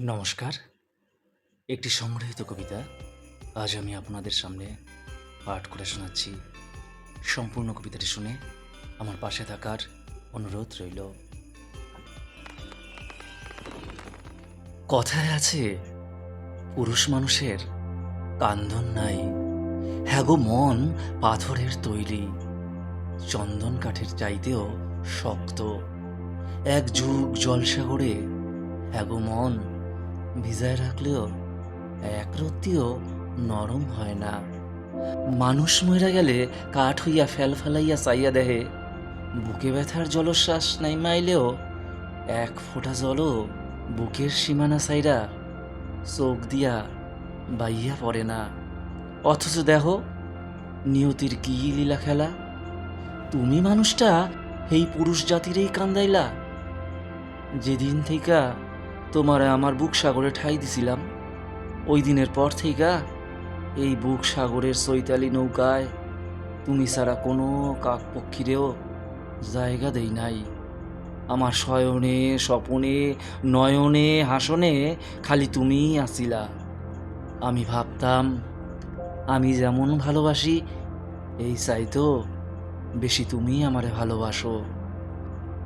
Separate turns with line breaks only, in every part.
নমস্কার। একটি সংগৃহীত কবিতা আজ আমি আপনাদের সামনে পাঠ করে শোনাচ্ছি। সম্পূর্ণ কবিতাটি শুনে আমার পাশে থাকার অনুরোধ রইল। কথায় আছে, পুরুষ মানুষের কান্দন নাই। হ্যাগো মন, পাথরের তৈরি। চন্দন কাঠের চাইতেও শক্ত। এক যুগ জলসাগরে হ্যাগো মন ভিজায় রাখলেও এক রত্তিও নরম হয় না। মানুষ মইরা গেলে কাঠ হইয়া ফেল ফেলাইয়া চাইয়া দেহে। বুকে ব্যথার জলশ্বাস নাই মাইলেও এক ফোঁটা জলও বুকের সীমানা সাইরা চোখ দিয়া বাইয়া পড়ে না। অথচ দেহ, নিয়তির কি লীলা খেলা? তুমি মানুষটা এই পুরুষ জাতিরেই কান্দাইলা। যেদিন থেকে তোমারে আমার বুক সাগরে ঠাই দিছিলাম। ওই দিনের পর থেকে এই বুক সাগরের চৈতালি নৌকায় তুমি ছাড়া কোনো কাক পক্ষীরেও জায়গা দেই নাই। আমার শয়নে, স্বপনে, নয়নে, হাসনে খালি তুমিই আছিলা আমি ভাবতাম, আমি যেমন ভালোবাসি, এই চাইতো বেশি তুমি আমারে ভালোবাসো।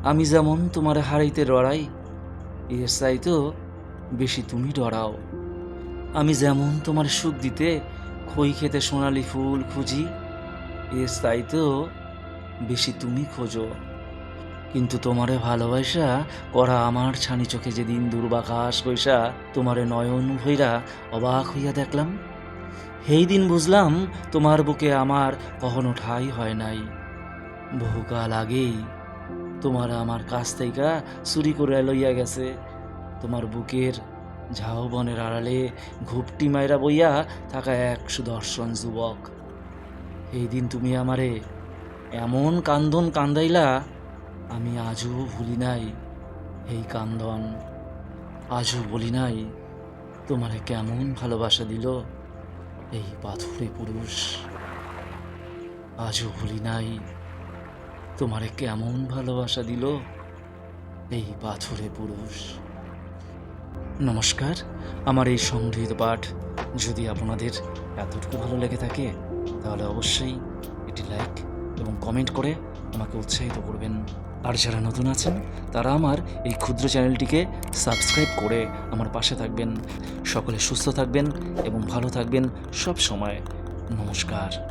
আমি যেমন তোমারে হারাইতে ডরাই এর চাইতো বেশি তুমি ডরাও। আমি যেমন তোমার সুখ দিতে খই খেতে সোনালি ফুল খুঁজি, এর চাইতো বেশি তুমি খোঁজো। কিন্তু তোমারে ভালোবাসা করা আমার ছানি চোখে যেদিন দুর্বাকাশ বৈশা তোমারে নয়ন ভৈরা অবাক হইয়া দেখলাম। সেই দিন বুঝলাম তোমার বুকে আমার কখনো ঠাই হয় নাই। বহুকাল আগেই তোমার আমার কাছ থেকে চুরি করে লইয়া গেছে। তোমার বুকের ঝাউবনের আড়ালে ঘুপটি মাইরা বইয়া থাকা এক সুদর্শন যুবক। এই দিন তুমি আমারে এমন কান্দন কান্দাইলা, আমি আজও ভুলি নাই। এই কান্দন আজও বলি নাই, তোমারে কেমন ভালোবাসা দিল এই পাথুরে পুরুষ। আজও ভুলি নাই। তোমারে কেমন ভালোবাসা দিল এই পাথুরে পুরুষ। নমস্কার, আমার এই সংগৃহীত পাঠ যদি আপনাদের এতটুকু ভালো লেগে থাকে, তাহলে অবশ্যই এটি লাইক এবং কমেন্ট করে আমাকে উৎসাহিত করবেন। আর যারা নতুন আছেন, তারা আমার এই ক্ষুদ্র চ্যানেলটিকে সাবস্ক্রাইব করে আমার পাশে থাকবেন। সকলে সুস্থ থাকবেন এবং ভালো থাকবেন সব সময়। নমস্কার।